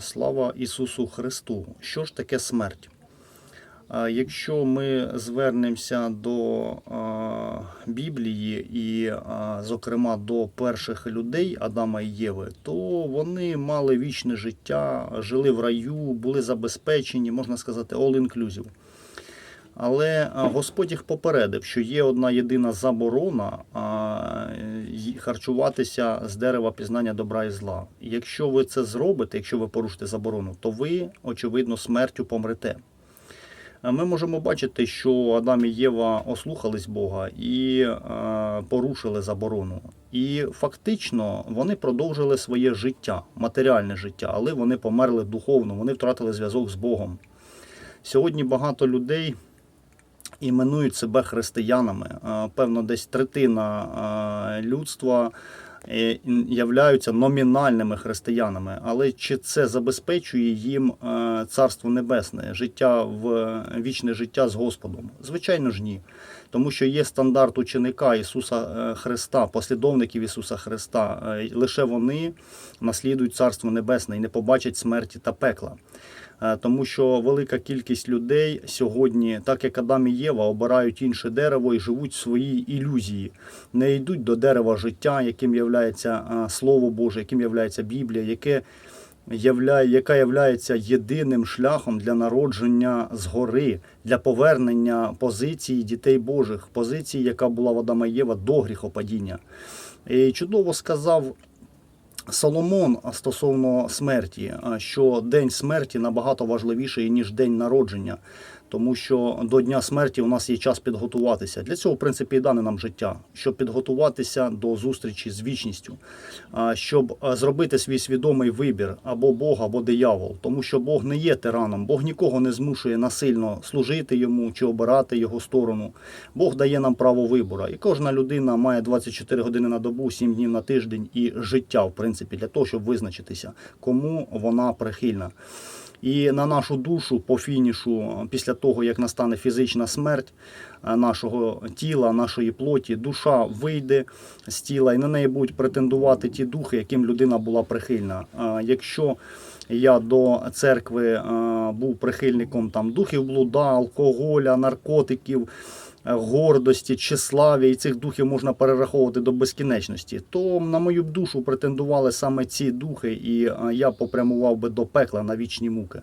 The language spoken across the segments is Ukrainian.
Слава Ісусу Христу! Що ж таке смерть? Якщо ми звернемося до Біблії і, зокрема, до перших людей Адама і Єви, то вони мали вічне життя, жили в раю, були забезпечені, можна сказати, all-inclusive. Але Господь їх попередив, що є одна єдина заборона харчуватися з дерева пізнання добра і зла. Якщо ви це зробите, якщо ви порушите заборону, то ви, очевидно, смертю помрете. Ми можемо бачити, що Адам і Єва ослухались Бога і порушили заборону. І фактично вони продовжили своє життя, матеріальне життя, але вони померли духовно, вони втратили зв'язок з Богом. Сьогодні багато людей іменують себе християнами. Е, Певно, десь третина е, людства е, являються номінальними християнами. Але чи це забезпечує їм Царство Небесне, життя в вічне життя з Господом? Звичайно ж ні. Тому що є стандарт ученика Ісуса Христа, послідовників Ісуса Христа. Лише вони наслідують Царство Небесне і не побачать смерті та пекла. Е, Тому що велика кількість людей сьогодні, так як Адам і Єва, обирають інше дерево і живуть в своїй ілюзії, не йдуть до дерева життя, яким є Слово Боже, яким є Біблія, яке яка являється єдиним шляхом для народження згори, для повернення позиції дітей Божих, позиції, яка була в Адама і Єва до гріхопадіння. І чудово сказав Соломон стосовно смерті, що день смерті набагато важливіший, ніж день народження, тому що до дня смерті у нас є час підготуватися. Для цього, в принципі, і дане нам життя, щоб підготуватися до зустрічі з вічністю, щоб зробити свій свідомий вибір або Бог, або диявол, тому що Бог не є тираном, Бог нікого не змушує насильно служити йому чи обирати його сторону. Бог дає нам право вибору. І кожна людина має 24 години на добу, 7 днів на тиждень і життя, в принципі, для того, щоб визначитися, кому вона прихильна. І на нашу душу по фінішу, після того як настане фізична смерть е, нашого тіла, нашої плоті, душа вийде з тіла, і на неї будуть претендувати ті духи, яким людина була прихильна. Е, Якщо я до церкви е, був прихильником там духів блуда, алкоголя, наркотиків, е, гордості, числаві і цих духів можна перераховувати до безкінечності, то на мою душу претендували саме ці духи, і е, я попрямував би до пекла на вічні муки.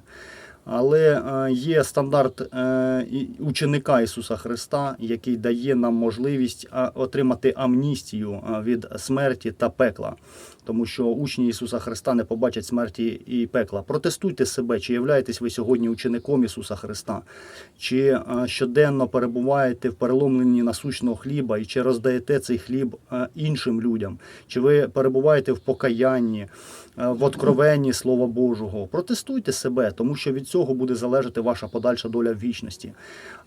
Але е, є стандарт е, ученика Ісуса Христа, який дає нам можливість е, отримати амністію від смерті та пекла. Тому що учні Ісуса Христа не побачать смерті і пекла. Протестуйте себе, чи являєтесь ви сьогодні учеником Ісуса Христа, чи щоденно перебуваєте в переломленні насущного хліба, і чи роздаєте цей хліб іншим людям, чи ви перебуваєте в покаянні, в откровенні Слова Божого. Протестуйте себе, тому що від цього буде залежати ваша подальша доля в вічності.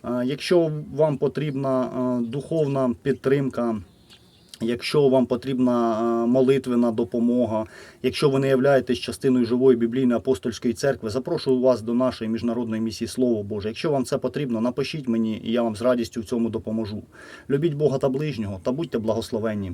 Е, Якщо вам потрібна е, духовна підтримка. Якщо вам потрібна е, молитвена допомога, якщо ви не являєтесь частиною живої біблійної апостольської церкви, запрошую вас до нашої міжнародної місії Слово Боже. Якщо вам це потрібно, напишіть мені, і я вам з радістю в цьому допоможу. Любіть Бога та ближнього та будьте благословенні.